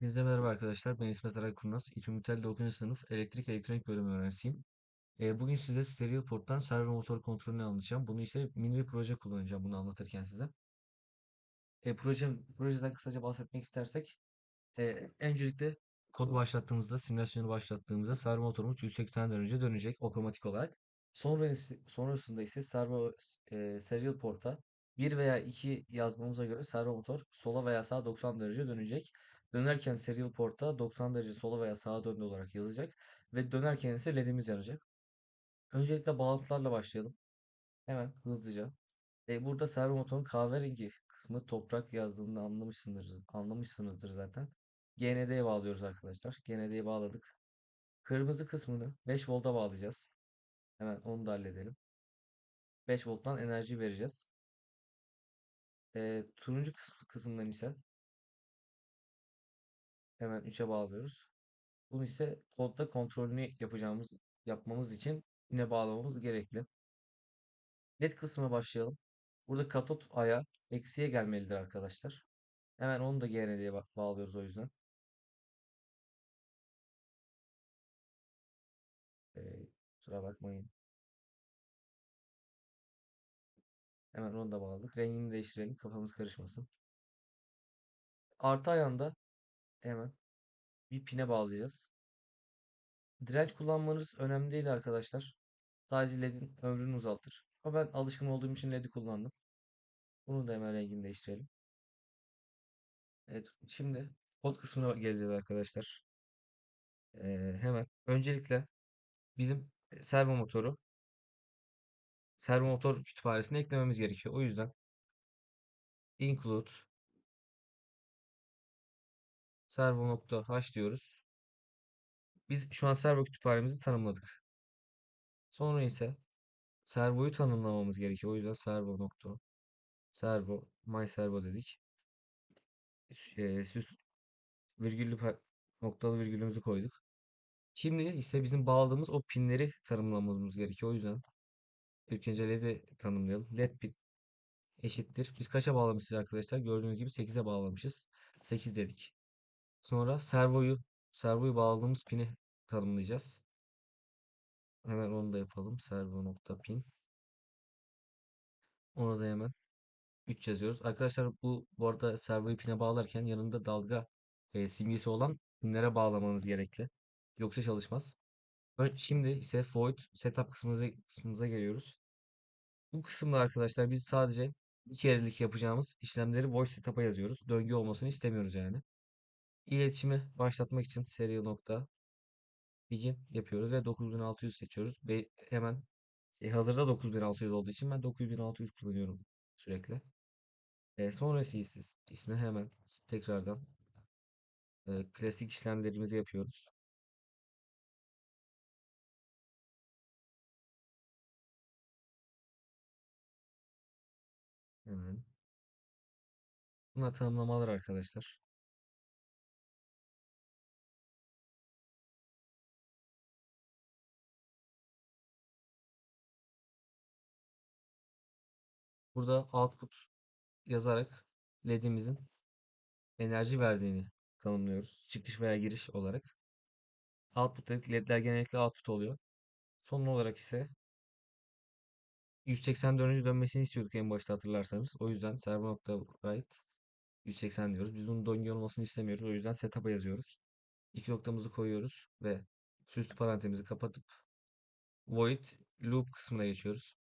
Bizde merhaba arkadaşlar. Ben İsmet Aray Kurnaz. İTÜ Mütel'de 9. sınıf elektrik elektronik bölümü öğrencisiyim. E, bugün size stereo porttan servo motor kontrolünü anlatacağım. Bunu ise mini bir proje kullanacağım bunu anlatırken size. E, proje, projeden kısaca bahsetmek istersek e, öncelikle kodu başlattığımızda, simülasyonu başlattığımızda servo motorumuz 180 derece dönecek otomatik olarak. Sonra, sonrasında ise servo e, serial porta 1 veya 2 yazmamıza göre servo motor sola veya sağa 90 derece dönecek. Dönerken serial porta 90 derece sola veya sağa döndü olarak yazacak. Ve dönerken ise ledimiz yanacak. Öncelikle bağlantılarla başlayalım. Hemen hızlıca. E, burada servo motorun kahverengi kısmı toprak yazdığını anlamışsındır, anlamışsınızdır zaten. GND'ye bağlıyoruz arkadaşlar. GND'ye bağladık. Kırmızı kısmını 5 volta bağlayacağız. Hemen onu da halledelim. 5 volttan enerji vereceğiz. E, turuncu kısmı, kısımdan ise hemen 3'e bağlıyoruz. Bunu ise kodda kontrolünü yapacağımız yapmamız için yine bağlamamız gerekli. LED kısmına başlayalım. Burada katot aya eksiye gelmelidir arkadaşlar. Hemen onu da GND'ye ba- bağlıyoruz o yüzden. Ee, bakmayın. Hemen onu da bağladık. Rengini değiştirelim. Kafamız karışmasın. Artı ayağında hemen bir pine bağlayacağız. Direnç kullanmanız önemli değil arkadaşlar. Sadece LED'in ömrünü uzaltır. Ama ben alışkın olduğum için LED'i kullandım. Bunu da hemen rengini değiştirelim. Evet, şimdi kod kısmına geleceğiz arkadaşlar. Ee, hemen öncelikle bizim servo motoru servo motor kütüphanesine eklememiz gerekiyor. O yüzden include servo.h diyoruz. Biz şu an servo kütüphanemizi tanımladık. Sonra ise servoyu tanımlamamız gerekiyor. O yüzden servo nokta servo my servo dedik. E, süs virgüllü noktalı virgülümüzü koyduk. Şimdi ise bizim bağladığımız o pinleri tanımlamamız gerekiyor. O yüzden ilk önce LED'i tanımlayalım. LED pin eşittir. Biz kaça bağlamışız arkadaşlar? Gördüğünüz gibi 8'e bağlamışız. 8 dedik. Sonra servoyu servoyu bağladığımız pini tanımlayacağız. Hemen onu da yapalım. Servo pin. Ona da hemen 3 yazıyoruz. Arkadaşlar bu bu arada servoyu pine bağlarken yanında dalga e, simgesi olan pinlere bağlamanız gerekli. Yoksa çalışmaz. Şimdi ise void setup kısmımıza, kısmımıza geliyoruz. Bu kısımda arkadaşlar biz sadece bir kerelik yapacağımız işlemleri void setup'a yazıyoruz. Döngü olmasını istemiyoruz yani. İletişimi başlatmak için serial nokta begin yapıyoruz ve 9600 seçiyoruz. Ve hemen e, hazırda 9600 olduğu için ben 9600 kullanıyorum sürekli. E, sonrası ise ismi hemen tekrardan e, klasik işlemlerimizi yapıyoruz. Hemen. Bunlar tanımlamalar arkadaşlar. Burada output yazarak LED'imizin enerji verdiğini tanımlıyoruz. Çıkış veya giriş olarak. Output dedik. LED'ler genellikle output oluyor. Son olarak ise 180 derece dönmesini istiyorduk en başta hatırlarsanız. O yüzden servo.write 180 diyoruz. Biz bunun döngü olmasını istemiyoruz. O yüzden setup'a yazıyoruz. İki noktamızı koyuyoruz ve süslü parantezimizi kapatıp void loop kısmına geçiyoruz.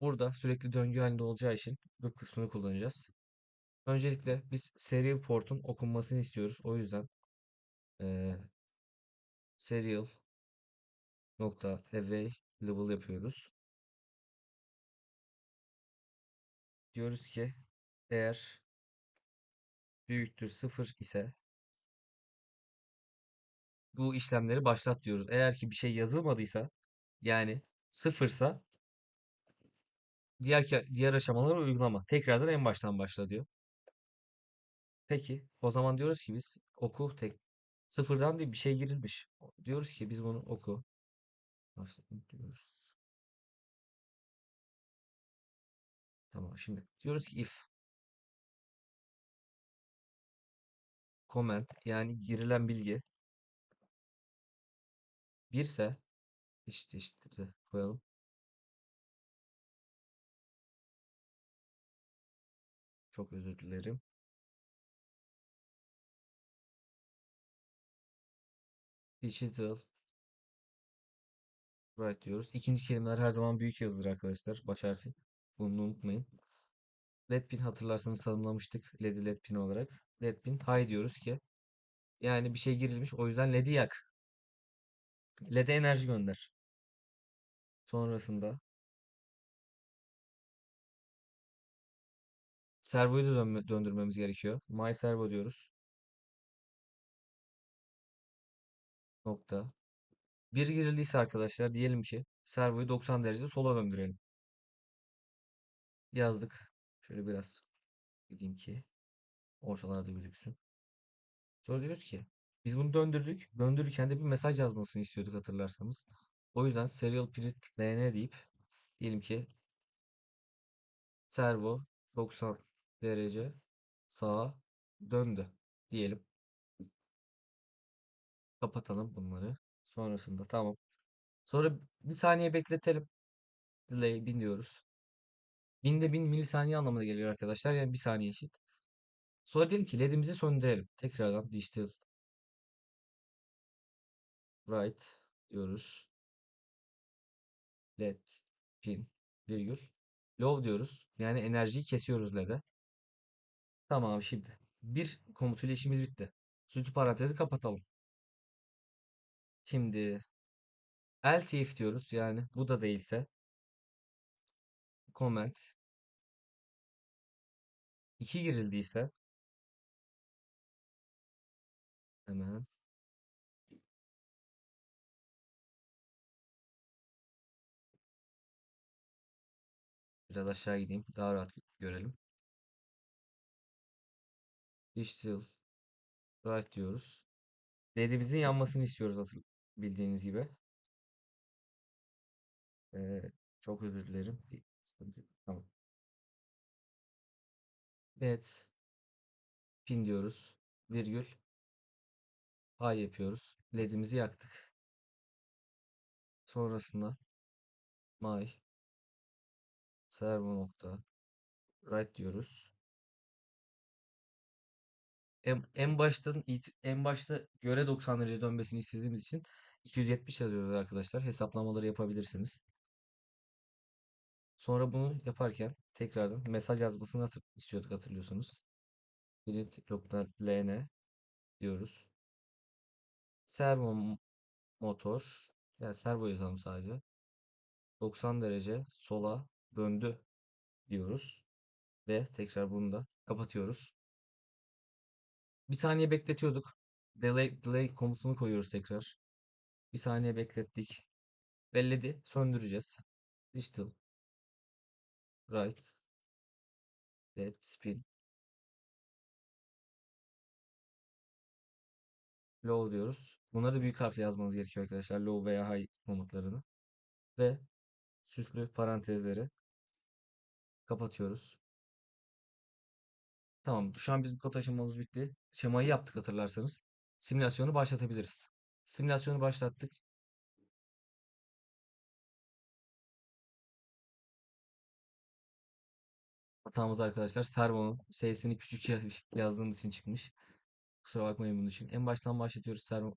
Burada sürekli döngü halinde olacağı için loop kısmını kullanacağız. Öncelikle biz serial port'un okunmasını istiyoruz. O yüzden eee serial nokta available yapıyoruz. Diyoruz ki eğer büyüktür 0 ise bu işlemleri başlat diyoruz. Eğer ki bir şey yazılmadıysa yani sıfırsa diğer diğer aşamaları uygulama. Tekrardan en baştan başla diyor. Peki o zaman diyoruz ki biz oku tek sıfırdan değil bir şey girilmiş. Diyoruz ki biz bunu oku. Diyoruz? Tamam şimdi diyoruz ki if comment yani girilen bilgi 1 ise işte işte koyalım. Çok özür dilerim. Digital right diyoruz. İkinci kelimeler her zaman büyük yazılır arkadaşlar. Baş harfi. Bunu unutmayın. LED pin hatırlarsanız tanımlamıştık. LED'i LED pin olarak. LED pin high diyoruz ki yani bir şey girilmiş. O yüzden LED'i yak. LED'e enerji gönder. Sonrasında servoyu da döndürmemiz gerekiyor. My servo diyoruz. Nokta. Bir girildiyse arkadaşlar diyelim ki servoyu 90 derece sola döndürelim. Yazdık. Şöyle biraz gideyim ki ortalarda gözüksün. Sonra diyoruz ki biz bunu döndürdük. Döndürürken de bir mesaj yazmasını istiyorduk hatırlarsanız. O yüzden serial print ln deyip diyelim ki servo 90 derece sağa döndü diyelim. Kapatalım bunları. Sonrasında tamam. Sonra bir saniye bekletelim. Delay 1000 diyoruz. Binde 1000 milisaniye anlamına geliyor arkadaşlar. Yani bir saniye eşit. Sonra diyelim ki ledimizi söndürelim. Tekrardan digital right diyoruz. Led pin virgül low diyoruz. Yani enerjiyi kesiyoruz led'e. Tamam şimdi. Bir komutuyla işimiz bitti. Süslü parantezi kapatalım. Şimdi else if diyoruz. Yani bu da değilse comment 2 girildiyse hemen biraz aşağı gideyim. Daha rahat görelim. Digital right diyoruz. LED'imizin yanmasını istiyoruz hatır bildiğiniz gibi. Ee, çok özür dilerim. Tamam. Evet. Pin diyoruz. Virgül. High yapıyoruz. LED'imizi yaktık. Sonrasında my servo nokta right diyoruz. En, en baştan en başta göre 90 derece dönmesini istediğimiz için 270 yazıyoruz arkadaşlar. Hesaplamaları yapabilirsiniz. Sonra bunu yaparken tekrardan mesaj yazmasını hatır istiyorduk hatırlıyorsunuz. Print nokta ln diyoruz. Servo motor yani servo yazalım sadece. 90 derece sola döndü diyoruz. Ve tekrar bunu da kapatıyoruz. Bir saniye bekletiyorduk. Delay, delay komutunu koyuyoruz tekrar. Bir saniye beklettik. Belledi. Söndüreceğiz. Digital. Right. Dead. Spin. Low diyoruz. Bunları büyük harfle yazmanız gerekiyor arkadaşlar. Low veya high komutlarını. Ve süslü parantezleri kapatıyoruz. Tamam. Şu an bizim kod aşamamız bitti. Şemayı yaptık hatırlarsanız. Simülasyonu başlatabiliriz. Simülasyonu başlattık. Hatamız arkadaşlar servonun sesini küçük ya- yazdığımız için çıkmış. Kusura bakmayın bunun için. En baştan başlatıyoruz servo.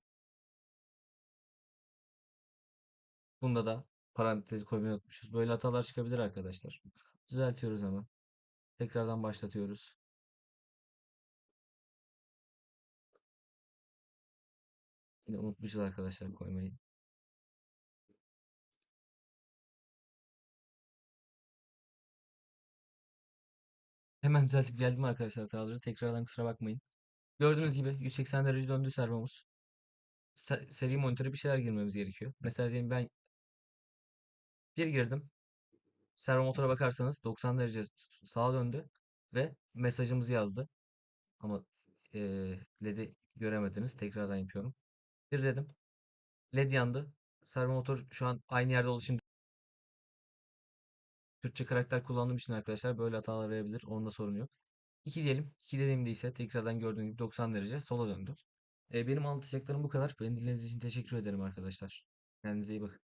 Bunda da parantezi koymayı unutmuşuz. Böyle hatalar çıkabilir arkadaşlar. Düzeltiyoruz hemen. Tekrardan başlatıyoruz. Yine unutmuşuz arkadaşlar koymayı. Hemen düzeltip geldim arkadaşlar hataları. Tekrardan kusura bakmayın. Gördüğünüz gibi 180 derece döndü servomuz. Se- seri monitöre bir şeyler girmemiz gerekiyor. Mesela diyelim ben bir girdim. Servo motora bakarsanız 90 derece sağa döndü ve mesajımızı yazdı. Ama eee LED'i göremediniz. Tekrardan yapıyorum. Bir dedim. LED yandı. Servo motor şu an aynı yerde olduğu için Türkçe karakter kullandığım için arkadaşlar böyle hatalar verebilir. Onda sorun yok. 2 diyelim. 2 dediğimde ise tekrardan gördüğün gibi 90 derece sola döndü. E, benim anlatacaklarım bu kadar. Beni dinlediğiniz için teşekkür ederim arkadaşlar. Kendinize iyi bakın.